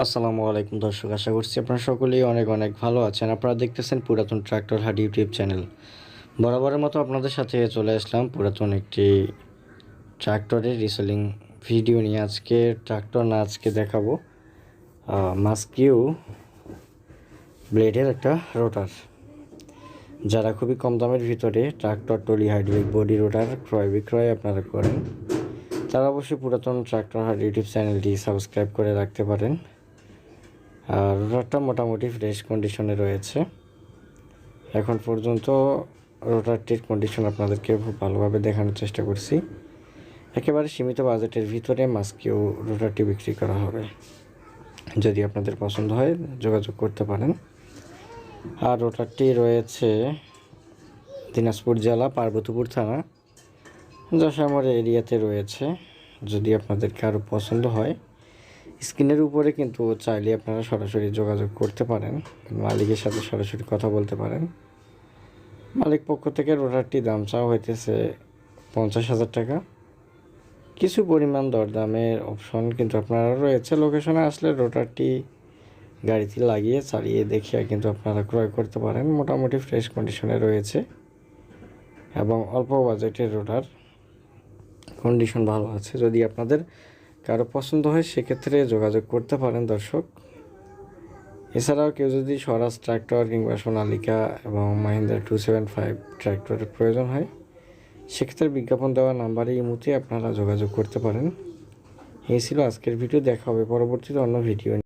আসসালামু আলাইকুম দর্শক, আশা করছি আপনারা সকলেই অনেক অনেক ভালো আছেন। আপনারা দেখতেছেন পুরাতন ট্রাক্টর হাট ইউটিউব চ্যানেল। বরাবরের মতো আপনাদের সাথে চলে আসলাম পুরাতন একটি ট্রাক্টরের রিসেলিং ভিডিও নিয়ে। আজকে ট্রাক্টর না আজকে দেখাবো। মাস্কিউ ব্লেডের একটা রোটার যারা খুবই কম দামের ভিতরে tractor, trolley hydraulic body rotor ক্রয় বিক্রয় আপনারা করেন, তারা অবশ্যই পুরাতন ট্রাক্টর হাট ইউটিউব চ্যানেলটি সাবস্ক্রাইব করে রাখতে পারেন। আর রোটারটা মোটামুটি ফ্রেশ কন্ডিশনে রয়েছে। এখন পর্যন্ত রোটারটির কন্ডিশন আপনাদেরকে খুব ভালোভাবে দেখানোর চেষ্টা করছি। একেবারে সীমিত বাজেটের ভিতরে মাস্কেও রোটারটি বিক্রি করা হবে। যদি আপনাদের পছন্দ হয়, যোগাযোগ করতে পারেন। আর রোটারটি রয়েছে দিনাজপুর জেলা, পার্বতীপুর থানা। যশামর এরিয়াতে রয়েছে। যদি আপনাদের কারও পছন্দ হয় স্ক্রিনের উপরে কিন্তু চাইলে আপনারা সরাসরি যোগাযোগ করতে পারেন, মালিকের সাথে সরাসরি কথা বলতে পারেন। মালিক পক্ষ থেকে রোটারটি দাম চাওয়া হইতেছে পঞ্চাশ হাজার টাকা। কিছু পরিমাণ দরদামের অপশন কিন্তু আপনারা রয়েছে। লোকেশনে আসলে রোটারটি গাড়িতে লাগিয়ে চালিয়ে দেখিয়ে কিন্তু আপনারা ক্রয় করতে পারেন। মোটামুটি ফ্রেশ কন্ডিশনে রয়েছে এবং অল্প বাজেটের রোটার কন্ডিশন ভালো আছে। যদি আপনাদের কারও পছন্দ হয়, সেক্ষেত্রে যোগাযোগ করতে পারেন দর্শক। এছাড়াও কেউ যদি স্বরাজ ট্র্যাক্টর কিংবা সোনালিকা এবং মাহিন্দ্রা টু সেভেন ফাইভ ট্র্যাক্টরের প্রয়োজন হয়, সেক্ষেত্রে বিজ্ঞাপন দেওয়া নাম্বারে মুহূর্তে আপনারা যোগাযোগ করতে পারেন। এই ছিল আজকের ভিডিও, দেখা হবে পরবর্তীতে অন্য ভিডিও